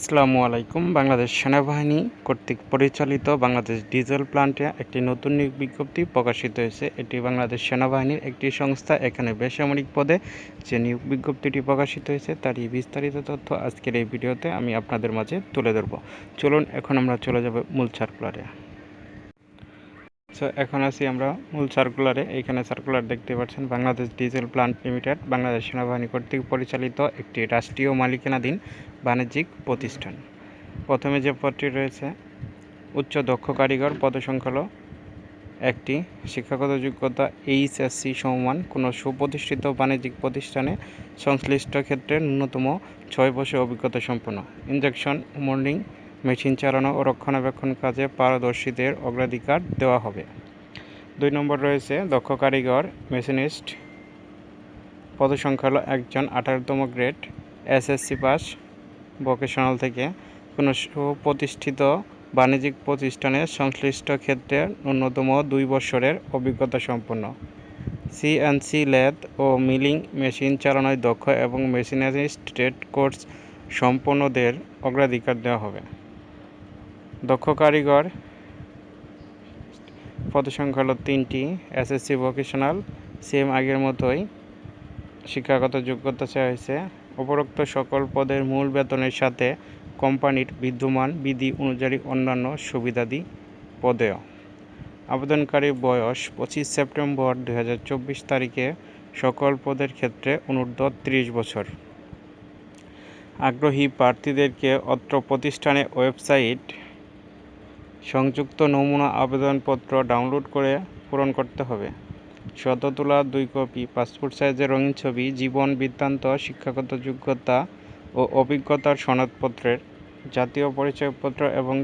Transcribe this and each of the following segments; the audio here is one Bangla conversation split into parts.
আসসালামু আলাইকুম। বাংলাদেশ সেনাবাহিনী কর্তৃক পরিচালিত বাংলাদেশ ডিজেল প্লান্টে একটি নতুন নিয়োগ বিজ্ঞপ্তি প্রকাশিত হয়েছে। এটি বাংলাদেশ সেনাবাহিনীর একটি সংস্থা, এখানে বেসামরিক পদে যে নিয়োগ বিজ্ঞপ্তিটি প্রকাশিত হয়েছে তারই বিস্তারিত তথ্য আজকের এই ভিডিওতে আমি আপনাদের মাঝে তুলে ধরব। চলুন, এখন আমরা চলে যাব মূল সার্কুলারে। সো এখন আছি আমরা মূল সার্কুলারে এইখানে সার্কুলার দেখতে পাচ্ছেন Bangladesh diesel plant limited Bangladesh সেনাবাহিনী কর্তৃক পরিচালিত একটি রাষ্ট্রীয় মালিকানাধীন বাণিজ্যিক প্রতিষ্ঠান। প্রথমে যে পদটি রয়েছে, উচ্চ দক্ষ কারিগর পদসংখ্যাল একটি শিক্ষাগত যোগ্যতা এইচএসসি সমমান। কোনো সুপ্রতিষ্ঠিত বাণিজ্যিক প্রতিষ্ঠানে সংশ্লিষ্ট ক্ষেত্রে ন্যূনতম ছয় বছর অভিজ্ঞতা সম্পন্ন। ইঞ্জেকশন মর্নিং মেশিন চালানো ও রক্ষণাবেক্ষণ কাজে পারদর্শীদের অগ্রাধিকার দেওয়া হবে। দুই নম্বর রয়েছে দক্ষ কারিগর, মেশিনিস্ট পদসংখ্যা হলো একজন আঠারোতম গ্রেড এসএসসি পাস, ভোকেশনাল থেকে কোনো সুপ্রতিষ্ঠিত বাণিজ্যিক প্রতিষ্ঠানে সংশ্লিষ্ট ক্ষেত্রে ন্যূনতম দুই বছরের অভিজ্ঞতা সম্পন্ন। সিএনসি লেদ ও মিলিং মেশিন চালানোয় দক্ষ এবং মেশিনারিস্ট ট্রেড কোর্স সম্পন্নদের অগ্রাধিকার দেওয়া হবে। দক্ষ কারিগর। পদসংখ্যা হলো তিনটি এসএসসি ভোকেশনাল সেম আগের মতোই। শিক্ষাগত যোগ্যতা চাওয়া হয়েছে। উপরোক্ত সকল পদের মূল বেতনের সাথে কোম্পানির বিদ্যমান বিধি অনুযায়ী অন্যান্য সুবিধাদি পদেও। আবেদনকারী বয়স পঁচিশ সেপ্টেম্বর দু হাজার চব্বিশ তারিখে সকল পদের ক্ষেত্রে অনূর্ধ্ব ত্রিশ বছর। আগ্রহী প্রার্থীদেরকে অত্র প্রতিষ্ঠানের ওয়েবসাইট সংযুক্ত নমুনা আবেদনপত্র ডাউনলোড করে পূরণ করতে হবে। সদ্য তোলা দুই কপি, পাসপোর্ট সাইজের রঙিন ছবি, জীবন বৃত্তান্ত, শিক্ষাগত যোগ্যতা ও অভিজ্ঞতার সনদপত্রের জাতীয় পরিচয়পত্র এবং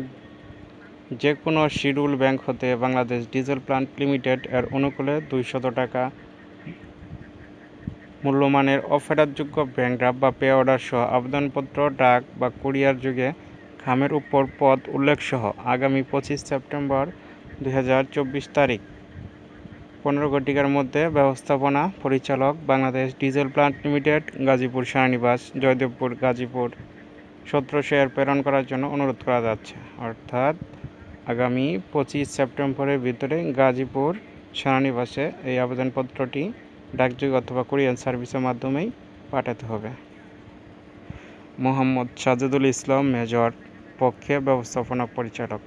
যে কোনো শিডিউল ব্যাংক হতে বাংলাদেশ ডিজেল প্লান্ট লিমিটেড এর অনুকূলে দুইশত টাকা মূল্যমানের অফেরাতযোগ্য ব্যাংক ড্রাফট বা পে অর্ডার সহ আবেদনপত্র, ডাক বা কুরিয়ার যুগে খামের উপর পদ উল্লেখসহ আগামী পঁচিশ সেপ্টেম্বর দু হাজার চব্বিশ তারিখ। পনেরো ঘটিকার মধ্যে ব্যবস্থাপনা পরিচালক Bangladesh diesel plant limited, Gazipur সেনানিবাস Joydebpur, Gazipur সতেরোশো শেয়ার প্রেরণ করার জন্য অনুরোধ করা যাচ্ছে। অর্থাৎ আগামী পঁচিশ সেপ্টেম্বরের ভিতরে গাজীপুর সেনানিবাসে এই আবেদনপত্রটি ডাকযোগ অথবা কোরিয়ান সার্ভিসের মাধ্যমেই পাঠাতে হবে। মোহাম্মদ সাজেদুল ইসলাম, মেজর। পক্ষে ব্যবস্থাপনা পরিচালক।